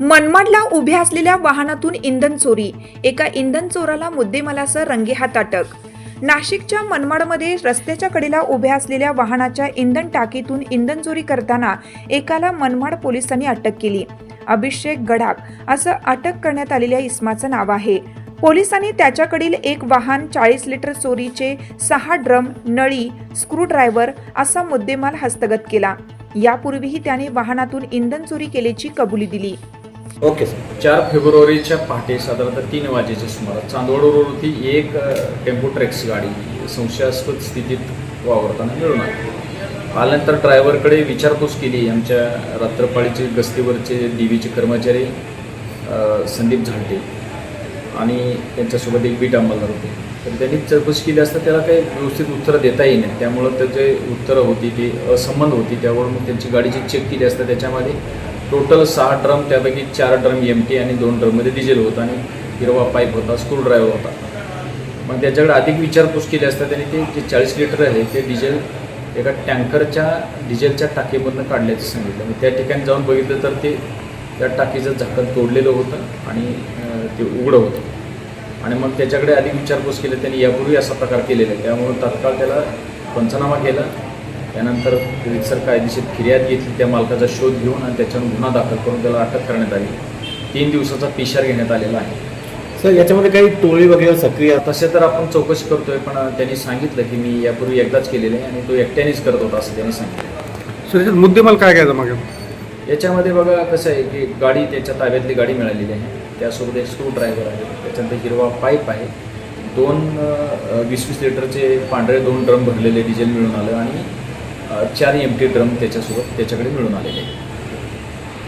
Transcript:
मनमाडला उभ्या असलेल्या वाहनातून इंधन चोरी. एका इंधन चोराला मुद्देमालासह रंगेहात अटक. नाशिकच्या मनमाडमध्ये रस्त्याच्या कडेला उभ्या असलेल्या वाहनाच्या इंधन टाकीतून इंधन चोरी करताना एकाला मनमाड पोलिसांनी अटक केली. अभिषेक गडाक असं अटक करण्यात आलेल्या इस्माचं नाव आहे. पोलिसांनी त्याच्याकडील एक वाहन चाळीस लिटर चोरीचे सहा ड्रम नळी स्क्रूड्रायव्हर असा मुद्देमाल हस्तगत केला. यापूर्वीही त्याने वाहनातून इंधन चोरी केल्याची कबुली दिली. Okay sir. चार फेब्रुवारीच्या पहाटे साधारणतः तीन वाजेच्या सुमारास चांदवड रोडवरती एक टेम्पो ट्रॅक्स गाडी संशयास्पद स्थितीत वावरताना मिळून आली. आल्यानंतर ड्रायव्हरकडे विचारपूस केली आमच्या रात्रपाळीचे गस्तीवरचे डी व्हीचे कर्मचारी संदीप झांटे आणि त्यांच्यासोबत एक बीट अंमलदार होते. तर त्यांनी चौकशी केली असता त्याला काही व्यवस्थित उत्तरं देता नाही. त्यामुळं त्याचे उत्तरं होती ती असंबंध होती. त्यावर मग त्यांची गाडीची चेक केली असता त्याच्यामध्ये. टोटल सहा ड्रम त्यापैकी चार ड्रम एम टी आणि दोन ड्रममध्ये डिझेल होतं आणि हिरवा पाईप होता स्क्रू ड्रायव्हर होता. मग त्याच्याकडे अधिक विचारपूस केली असता त्यांनी ते जे चाळीस लिटर आहे ते डिझेल एका टँकरच्या डिझेलच्या टाकीमधनं काढल्याचं सांगितलं. मग त्या ठिकाणी जाऊन बघितलं तर ते त्या टाकीचं झाकण तोडलेलं होतं आणि ते उघडं होतं. आणि मग त्याच्याकडे अधिक विचारपूस केली त्यांनी यापूर्वी असा प्रकार केलेला. आहे त्यामुळं तात्काळ त्याला पंचनामा केला. त्यानंतर रितसर कायदेशीर फिर्याद घेतली त्या मालकाचा शोध घेऊन आणि त्याच्यावर गुन्हा दाखल करून त्याला अटक करण्यात आली. तीन दिवसाचा पिशार घेण्यात आलेला आहे. सर याच्यामध्ये काही टोळी वगैरे सक्रिय तसे तर आपण चौकशी करतोय पण त्यांनी सांगितलं की मी यापूर्वी एकदाच केलेलं आहे आणि तो एकट्यानेच करत होता असं त्यांनी सांगितलं. सर याच्यात मुद्देमाल काय काय मागे? याच्यामध्ये बघा कसं आहे की गाडी त्याच्या ताब्यातली गाडी मिळालेली आहे. त्यासोबत एक स्क्रूड्रायव्हर आहे. त्याच्यानंतर हिरवा पाईप आहे. दोन वीस वीस लिटरचे पांढरे दोन ड्रम भरलेले डिझेल मिळून आलं आणि चार एम टी ड्रम त्याच्यासोबत त्याच्याकडे मिळून आलेले